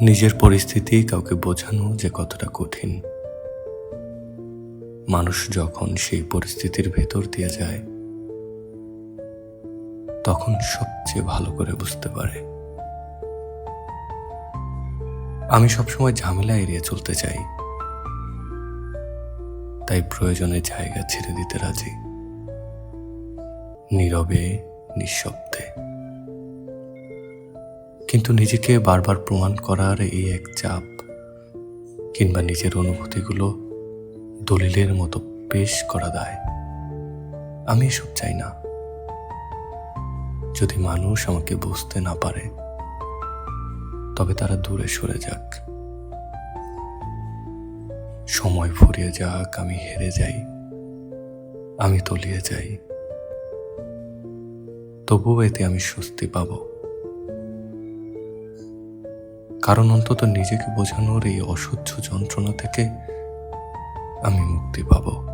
নিজের পরিস্থিতি কাউকে বোঝানো যে কতটা কঠিন। মানুষ যখন সেই পরিস্থিতির ভেতর দিয়ে যায়, তখন সবচেয়ে ভালো করে বুঝতে পারে। আমি সবসময় ঝামেলা এড়িয়ে চলতে চাই। তাই প্রয়োজনে জায়গা ছেড়ে দিতে রাজি। নীরবে, নিঃশব্দে। কিন্তু নিজেকে বারবার প্রমাণ করার এই এক চাপ, কিংবা নিজের অনুভূতিগুলো দলিলের মতো পেশ করা দায়। আমি এসব চাই না। যদি মানুষ আমাকে বুঝতে না পারে, তবে তারা দূরে সরে যাক। সময় ফুরিয়ে যাক, আমি হেরে যাই, আমি তলিয়ে যাই। তবুও এতে আমি স্বস্তি পাব। কারণ অন্তত নিজেকে বোঝানোর এই অসহ্য যন্ত্রণা থেকে আমি মুক্তি পাবো।